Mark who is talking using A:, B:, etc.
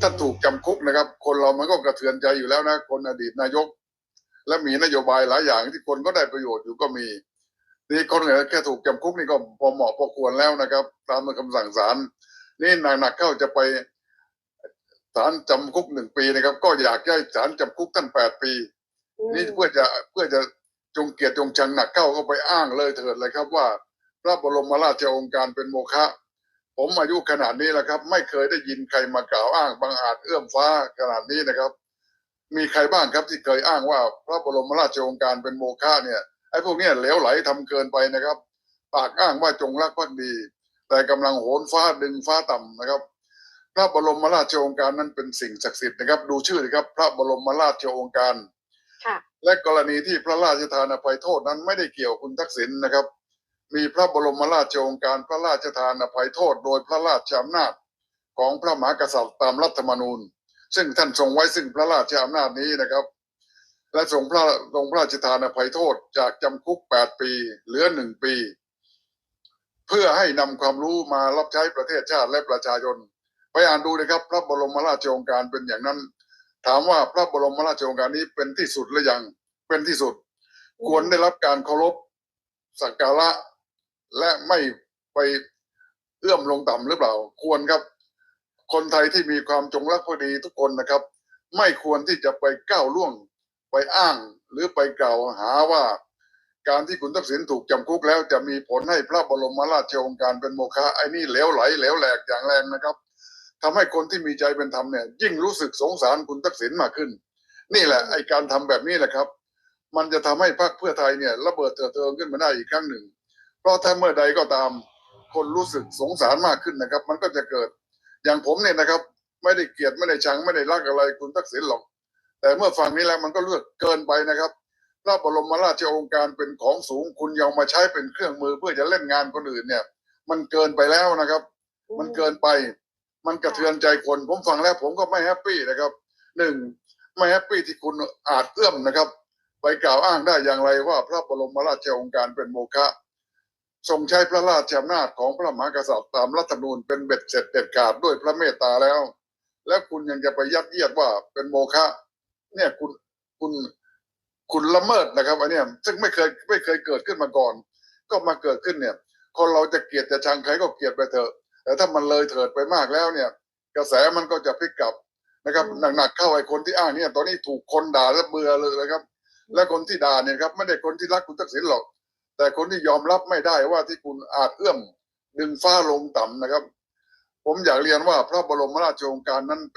A: ท่านถูกจำคุกนะครับ คนเรามันก็กระเทือนใจอยู่แล้วนะ คนอดีตนายก และมีนโยบายหลายอย่างที่คนก็ได้ประโยชน์อยู่ก็มีนี่คนเหนือแค่ถูกจำคุกนี่ก็พอเหมาะพอควรแล้วนะครับ ตามคำสั่งศาลนี่หนักๆเข้าจะไปศาลจำคุกหนึ่งปีนะครับ ก็อยากให้ศาลจำคุกท่านแปดปี นี่เพื่อจะเพื่อจะจงเกียรติจงชังหนักเข้าก็ไปอ้างเลยเถิดเลยครับว่า พระบรมราชโองการเป็นโมฆะ ผมอายุขนาดนี้แล้วครับ ไม่เคยได้ยินใครมากล่าวอ้างบางอาจเอื้อมฟ้าขนาดนี้นะครับ มีใครบ้างครับที่เคยอ้างว่าพระบรมราชโองการเป็นโมฆะเนี่ยไอ้พวกเนี้ยเหลวไหลทำเกินไปนะครับ ปากอ้างว่าจงรักภักดี แต่กำลังโหนฟ้าดึงฟ้าต่ำนะครับ พระบรมราชโองการนั้นเป็นสิ่งศักดิ์สิทธิ์นะครับ ดูชื่อนะครับ พระบรมราชโองการ
B: ค่ะ
A: และกรณีที่พระราชทานอภัยโทษนั้นไม่ได้เกี่ยวคุณทักษิณนะครับ มีพระบรมราชโองการพระราชทานอภัยโทษโดยพระราชอำนาจของพระมหากษัตริย์ตามรัฐธรรมนูญ ซึ่งท่านทรงไว้ซึ่งพระราชอำนาจนี้นะครับ และทรงพระทรงพระราชทานอภัยโทษจากจำคุก 8 ปี เหลือหนึ่งปี เพื่อให้นำความรู้มารับใช้ประเทศชาติและประชาชนไปอ่านดูนะครับ พระบรมราชโองการเป็นอย่างนั้น ถามว่าพระบรมราชโองการนี้เป็นที่สุดหรือยังเป็นที่สุด ควรได้รับการเคารพสักการะ และไม่ไปเอื้อมลงต่ำหรือเปล่า ควรครับ คนไทยที่มีความจงรักภักดีทุกคนนะครับ ไม่ควรที่จะไปก้าวล่วงไปอ้างหรือไปกล่าวหาว่า การที่คุณทักษิณถูกจำคุกแล้ว จะมีผลให้พระบรมราชโองการเป็นโมฆะไอ้นี่เหลวไหลเหลวแหลกอย่างแรงนะครับทำให้คนที่มีใจเป็นธรรมเนี่ย ยิ่งรู้สึกสงสารคุณทักษิณมากขึ้น นี่แหละไอ้การทำแบบนี้แหละครับ มันจะทำให้พรรคเพื่อไทยเนี่ยระเบิดเถิดเทิงขึ้นมาได้อีกครั้งหนึ่ง ราะถ้าเมื่อใดก็ตามคนรู้สึกสงสารมากขึ้นนะครับ มันก็จะเกิด อย่างผมเนี่ยนะครับ ไม่ได้เกลียดไม่ได้ชังไม่ได้รักอะไรคุณทักษิณหรอก แต่เมื่อฟังนี้แล้วมันก็เลือกเกินไปนะครับพระบรมราชโองการเป็นของสูงคุณยังมาใช้เป็นเครื่องมือเพื่อจะเล่นงานคนอื่นเนี่ย มันเกินไปแล้วนะครับ มันเกินไป มันกระเทือนใจคน ผมฟังแล้วผมก็ไม่แฮปปี้นะครับหนึ่งไม่แฮปปี้ที่คุณอาจเอื้อมนะครับ ไปกล่าวอ้างได้อย่างไรว่าพระบรมราชโองการเป็นโมฆะ ทรงใช้พระราชอำนาจของพระมหากษัตริย์ตามรัฐธรรมนูญเป็นเบ็ดเสร็จเด็ดขาดด้วยพระเมตตาแล้ว และคุณยังจะไปยัดเยียดว่าเป็นโมฆะเนี่ยคุณคุณคุณละเมิดนะครับอันเนี้ยซึ่งไม่เคยไม่เคยเกิดขึ้นมาก่อน ก็มาเกิดขึ้นเนี่ย คนเราจะเกลียดจะชังใครก็เกลียดไปเถอะแต่ถ้ามันเลยเถิดไปมากแล้วเนี่ย กระแสมันก็จะพลิกกลับนะครับหนักๆเข้าไอ้คนที่อ้างเนี่ย ตอนนี้ถูกคนด่าแล้วเบื่อเลยนะครับ และคนที่ด่าเนี่ยครับไม่ได้คนที่รักคุณทักษิณหรอก แต่คนที่ยอมรับไม่ได้ว่าที่คุณอาจเอื้อมดึงฟ้าลงต่ำนะครับ ผมอยากเรียนว่าพระบรมราชโองการนั้นเป็น